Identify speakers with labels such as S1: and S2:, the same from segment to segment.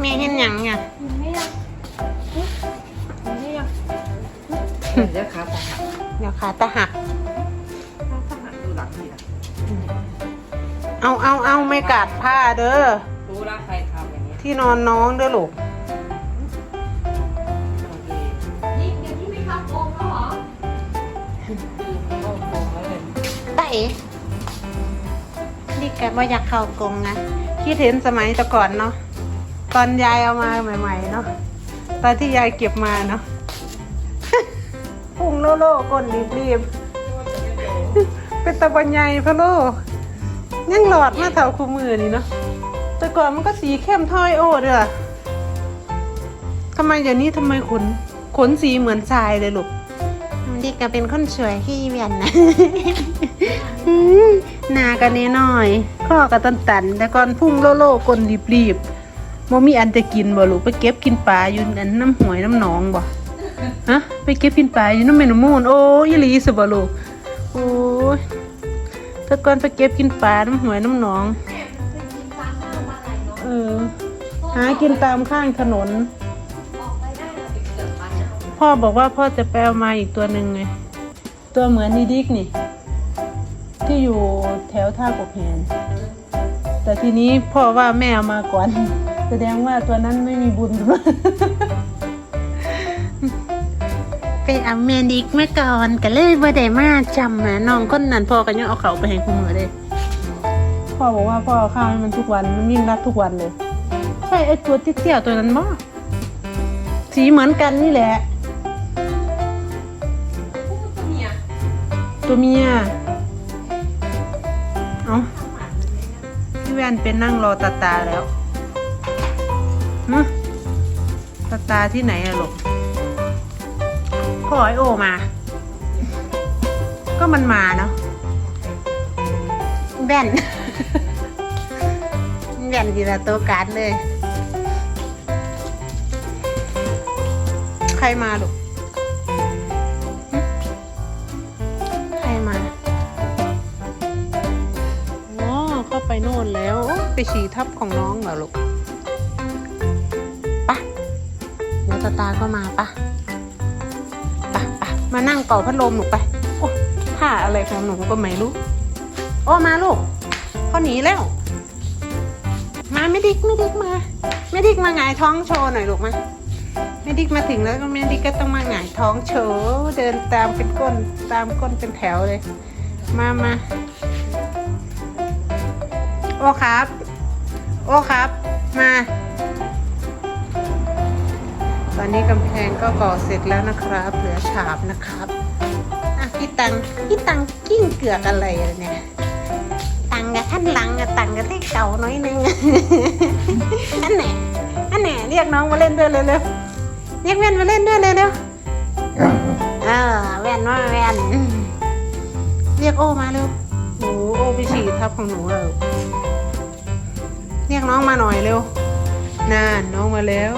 S1: แม่เห็นหยังอะ
S2: ไม่ยังไม่ยัง
S3: เดี๋ยวขาตาหัก
S1: เดี๋ยวขาตะหัก
S3: ตาหักดูหลังนี่นะ
S1: เอาเอาเอาไม่กัดผ้าเด้อ
S3: รู้ละใครทำอย่างนี้
S1: ที่นอนน้องเด้อลูก
S3: โอเค
S2: นี่เดี๋ยวนี้ไม่ทำโกงแล้วเหรอ
S3: คือเข้าโกงแล้วเลย
S1: ตาเอ๋นี่แกว่าอยากเข้ากรงนะ คิดเห็นสมัยแต่ก่อนเนาะ ตอนยายเอามาใหม่ๆเนาะตอนที่ยายเก็บมาเนาะพุ่งโลโลก้นรีบๆเป็นตะบันใหญ่พะโลยังหลอดมาเท่าคู่มือนี่เนาะแต่ก่อนมันก็สีเข้มถ้อยโอ้เด้อทำไมเดี๋ยวนี้ทำไมขนขนสีเหมือนทรายเลยลูกเด็กก็เป็นคนสวยที่เวียนนะอืมหนากันนิดหน่อยข้อก็ตันตันๆแต่ก่อนพุ่งโลโลกลรีบๆ บ่มีอันจะกินบ่ลูกไปเก็บกินปลาอยู่อันน้ำหวยน้ำหนองบ่ฮะไปเก็บกินปลาอยู่น้ำเมนมูนโอ้ยหลีสบ่ลูกโอ้ยต่ก่อนไปเก็บกินปลาน้ำหวยน้ำหนอง
S2: เคยกินตามหาเนาะ
S1: เออหากินตามข้างถนน พ่อบอกว่าพ่อจะไปเอามาอีกตัวหนึ่งไงตัวเหมือนนีดิกนี่ ที่อยู่แถวท่ากบแหนแต่ทีนี้พ่อว่าแม่เอามาก่อน แสดงว่าตัวนั้นไม่มีบุญ ไปเอาเมดิกมาก่อนก็เลยบ่ได้มาจำนะน้องคนนั้นพ่อก็ยังเอาเขาไปให้คุณมือเลยพ่อบอกว่าพ่อเอาข้าวให้มันทุกวันมันวิ่งรับทุกวันเลย ใช่ไอ้ตัวเตี้ยๆตัวนั้นบ่สีเหมือนกันนี่แหละ
S2: พูดตัวเมีย
S1: ตัวเมียเอาพี่แวนเป็นนั่งรอตาตาแล้ว ฮะตาตาที่ไหนอะลูกพ่อไอโอมา ก็มันมาเนาะแว่นแว่นทีละตัวการดเลย ใครมาลูกใครมาอ๋อเข้าไปโน่นแล้วโอ๊ยไปฉี่ทับของน้องเหรอลูก ตาตาก็มาปะปะปะมานั่งเป่าพัดลมหนูไปโอ้ท่าอะไรของหนูก็ไม่รู้โอ้มาลูกเขาหนีแล้ว มาไม่ดิกไม่ดิกมาไม่ดิกมาหงายท้องโชว์หน่อยลูกมาไม่ดิกมาถึงแล้วก็ไม่ดิกก็ต้องมาหงายท้องโชว์เดินตามเป็นก้นตามก้นเป็นแถวเลย มามาโอ้ครับ โอ้ครับ มา อนนี้กำแพงก็ก่อเสร็จแล้วนะครับ เหลือฉาบนะครับอะพี่ตังพี่ตังกิ้งเกือกอะไรอะเนี่ยตังกับท่านหลังอะตังกับที่เก่าน้อยนึงอันไหนอันไหนเรียกน้องมาเล่นด้วยเร็วๆเรียกแว่นมาเล่นด้วยเร็วๆเออแว่นว่าแว่นเรียกโอมาเร็วหนูโอไปฉี่ทับของหนูเร็วเรียกน้องมาหน่อยเร็วน่าน้องมาแล้ว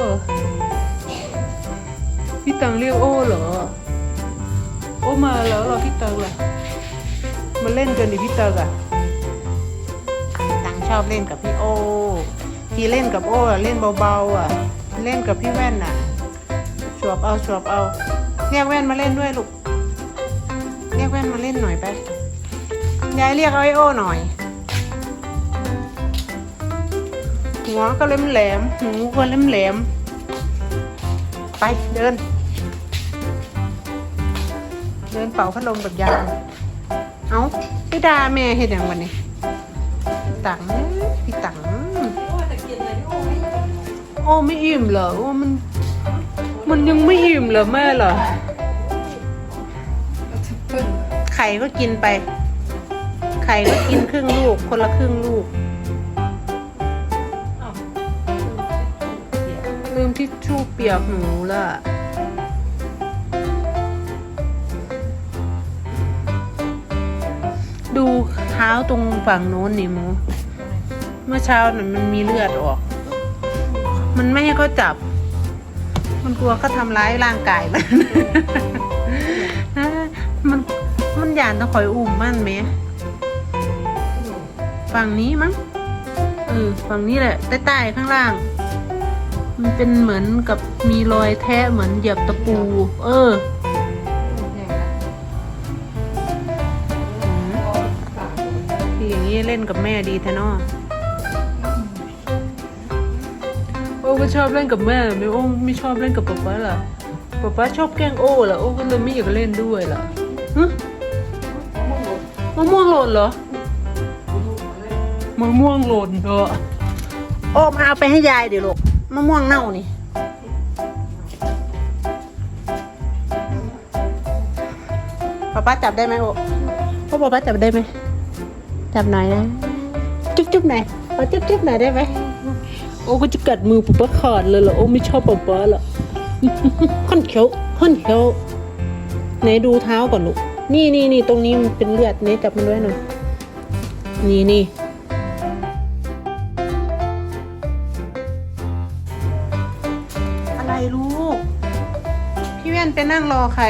S1: พี่ตังเรียกโอเหรอ โอมาแล้วเหรอพี่ตังล่ะมาเล่นกันดิพี่ตังอะตังชอบเล่นกับพี่โอพี่เล่นกับโออะเล่นเบาๆอะ เล่นกับพี่แว่นอะสวบเอาสวบเอาเรียกแว่นมาเล่นด้วยลูกเรียกแว่นมาเล่นหน่อยไปยายเรียกเอาไอโอหน่อย หัวก็เล่มแหลมหูก็เล่มแหลม ไปเดิน เดินเป่าพัดลมกับยายเอาพี่ดาแม่เห็นอย่างวันนี้ ตังพี่ตัง
S3: โอ้ไรพี่โอไม่
S1: อิ่มเหรอโอ้มัน มันยังไม่อิ่มเหรอแม่เหรอไข่ก็กินไป ไข่ก็กินครึ่งลูก คนละครึ่งลูก ทิชชู่เปียกหนูล่ะดูเท้าตรงฝั่งโน้นนี่หมู เมื่อเช้าน่ะมันมีเลือดออก มันไม่ให้เขาจับ มันกลัวเขาทำร้ายร่างกายมัน มันมันอยากจะคอยอุ้มมันไหมฝั่งนี้มั้งเออฝั่งนี้แหละใต้ๆข้างล่าง มันเป็นเหมือนกับมีรอยแทะเหมือนเหยียบตะปู เออ
S3: ใหญ่ละ
S1: อืม
S3: โอ้สามตัว
S1: ที่อย่างนี้เล่นกับแม่ดีแท้เนอะโอ้ก็ชอบเล่นกับแม่ไม่โอ้ไม่ชอบเล่นกับป๊าป๊าเหรอป๊าป๊าชอบแกล้งโอ้เหรอโอ้ก็เลยไม่อยากเล่นด้วยเหรอฮะ
S3: มะม่วงหล่น
S1: มะม่วงหล่นเหรอ
S3: มะม่วงหล่น
S1: มะม่วงหล่นเหรอโอ้มาเอาไปให้ยายเดี๋ยวลูก มะม่วงเน่านี่ป๊าป๊าจับได้ไหมโอ้พ่อป๊าป๊าจับได้ไหมจับหน่อยนะ จุ๊บจุ๊บหน่อยขอจุ๊บจุ๊บหน่อยได้ไหมโอ้ก็จะกัดมือป๊าป๊าขาดเลยเหรอโอ้ไม่ชอบป๊าป๊าเหรอค่อนเขียวค่อนเขียวไหนดูเท้าก่อนลูกนี่นี่นี่ตรงนี้มันเป็นเลือดนี่จับมันไว้หน่อยนี่นี่ นไปนั่งรอใคร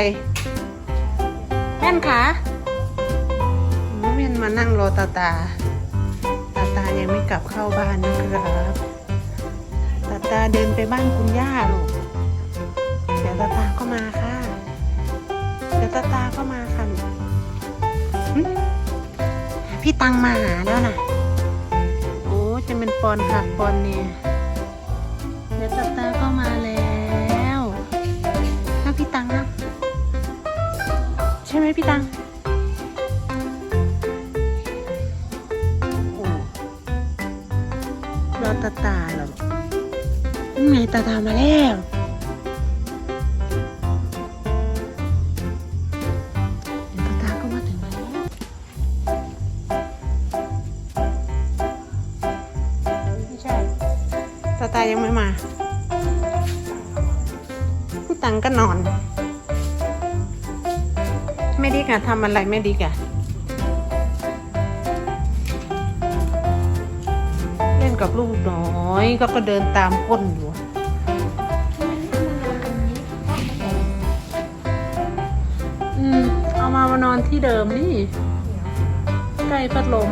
S1: แว่นขาแว่นมานั่งรอตาตา ตาตายังไม่กลับเข้าบ้านนะครับ ตาตาเดินไปบ้านคุณย่าลูกเดี๋ยวตาตาก็มาค่ะ เดี๋ยวตาตาก็มาค่ะลูกพี่ตังมาหาแล้วนะโอ้จะเป็นปอนค่ะปอนเนี่ยเดี๋ยวตาตา ช่ไหมพี่ตังโอ้รอตาตาเหรอนี่ไงตาตามาแล้วเดี๋ยวตาตาก็มาถึงแล้วไม่ใช่ตาตายังไม่มาพี่ตังก็นอน ไม่ดีกะทำอะไรไม่ดีกะเล่นกับลูกน้อยก็ก็เดินตามก้นอยู่อืมเอามามานอนที่เดิมนี่ ใกล้พัดลม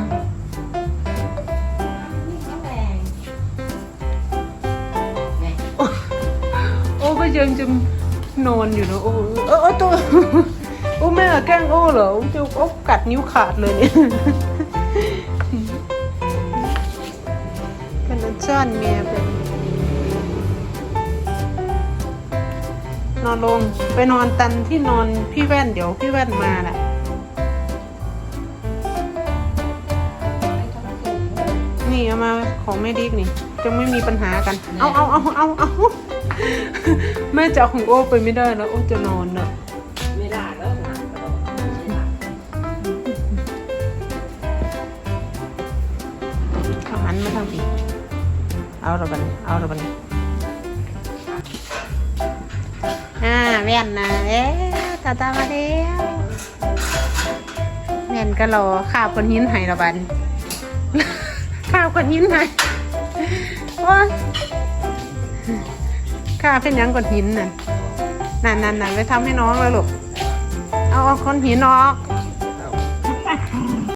S2: นี่ก็แรง
S1: โอ้ก็ยังจะนอนอยู่นะโอ้เออเออตัว อ้แม่แกล้งโอ้เหรอโอ้จะโอ้กัดนิ้วขาดเลยเนี่ยกันนั้นซ่อนเมียไปนอนลงไปนอนตันที่นอนพี่แว่นเดี๋ยวพี่แว่นมาน่ะนี่เอามาของแม่ดิกนี่จะไม่มีปัญหากัน เอาเอาเอาเอาเอาแม่จะของโอ้ไปไม่ได้แล้วโอ้จะนอน
S3: เนะ
S1: เอาละบันเอาละบันอ่าแว่นนะเอ๊ะตาตามาแล้วแว่นก็รอข้าวคนหินไห้ละบันข้าวคนหินห้โอ้ยข้าเป็นยังก้อนหินน่ะนั่นนั่นนั่นไปทำให้น้องเลยลูกเอาเอาก้อนหินออก